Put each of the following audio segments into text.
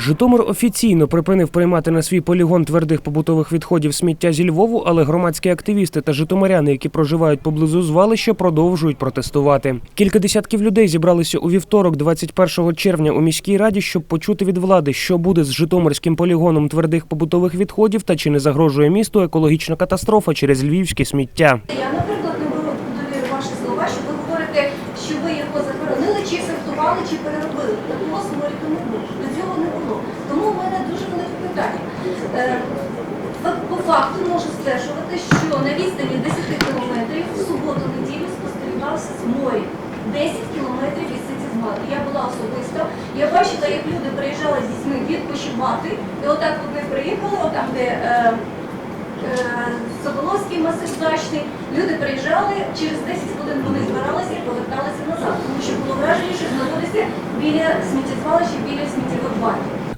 Житомир офіційно припинив приймати на свій полігон твердих побутових відходів сміття зі Львову, але громадські активісти та житомиряни, які проживають поблизу звалища, продовжують протестувати. Кілька десятків людей зібралися у вівторок, 21 червня, у міській раді, щоб почути від влади, що буде з житомирським полігоном твердих побутових відходів та чи не загрожує місту екологічна катастрофа через львівське сміття. Його захоронили, чи сортували, чи переробили. Такого було. До цього не було. Тому в мене дуже велике питання. Е, По факту можу стежувати, що на відстані 10 кілометрів в суботу-неділю спостерігався зморі. 10 кілометрів від Сицізмату. Я була особисто. Я бачила, як люди приїжджали з дітьми відпочивати. І отак от ми приїхали, отам, де Е, Соколовський масив дачний. Люди приїжджали, через 10 хвилин вони збиралися і поверталися назад, тому що було враження, що знаходиться біля сміттєзвалища, біля баків.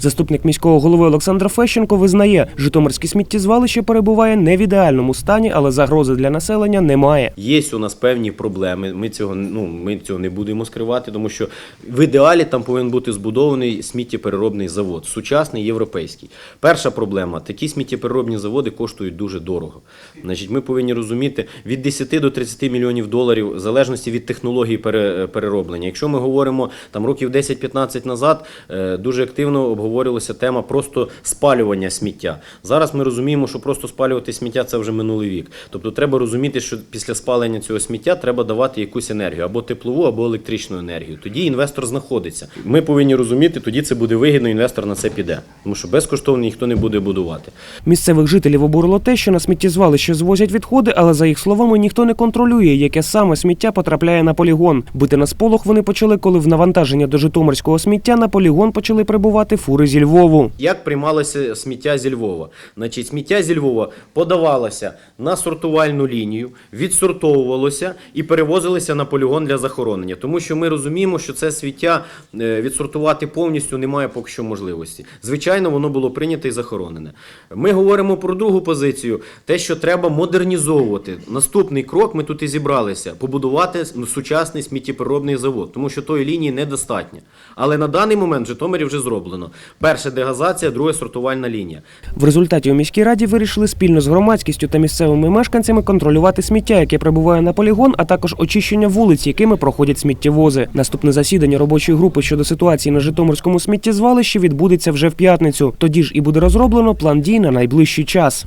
Заступник міського голови Олександр Фещенко визнає, житомирське сміттєзвалище перебуває не в ідеальному стані, але загрози для населення немає. Є у нас певні проблеми. Ми цього ну ми цього не будемо скривати, тому що в ідеалі там повинен бути збудований сміттєпереробний завод, сучасний європейський. Перша проблема: такі сміттєпереробні заводи коштують дуже дорого. Значить, ми повинні розуміти від 10 до 30 мільйонів доларів, в залежності від технології пере- перероблення. Якщо ми говоримо там років 10-15 назад, е, дуже активно обговорювалася тема просто спалювання сміття. Зараз ми розуміємо, що просто спалювати сміття це вже минулий вік. Тобто треба розуміти, що після спалення цього сміття треба давати якусь енергію або теплову, або електричну енергію. Тоді інвестор знаходиться. Ми повинні розуміти, тоді це буде вигідно, інвестор на це піде, тому що безкоштовно ніхто не буде будувати. Місцевих жителів обурило те, що на сміттєзвалище звозять відходи, але за їх словами ніхто не контролює, яке саме сміття потрапляє на полігон. Бити на сполох вони почали, коли в навантаження до житомирського сміття на полігон почали прибувати фури зі Львову. Як приймалося сміття зі Львова? Значить, сміття зі Львова подавалося на сортувальну лінію, відсортовувалося і перевозилося на полігон для захоронення. Тому що ми розуміємо, що це сміття е, відсортувати повністю немає поки що можливості. Звичайно, воно було прийнято і захоронене. Ми говоримо про другу позицію: те, що треба модернізовувати. Наступний крок ми тут і зібралися побудувати сучасний сміттєпереробний завод, тому що тої лінії недостатньо. Але на даний момент в Житомирі вже зроблено. Перше дегазація, друге сортувальна лінія. В результаті у міській раді вирішили спільно з громадськістю та місцевими мешканцями контролювати сміття, яке прибуває на полігон, а також очищення вулиць, якими проходять сміттєвози. Наступне засідання робочої групи щодо ситуації на Житомирському сміттєзвалищі відбудеться вже в п'ятницю. Тоді ж і буде розроблено план дій на найближчий час.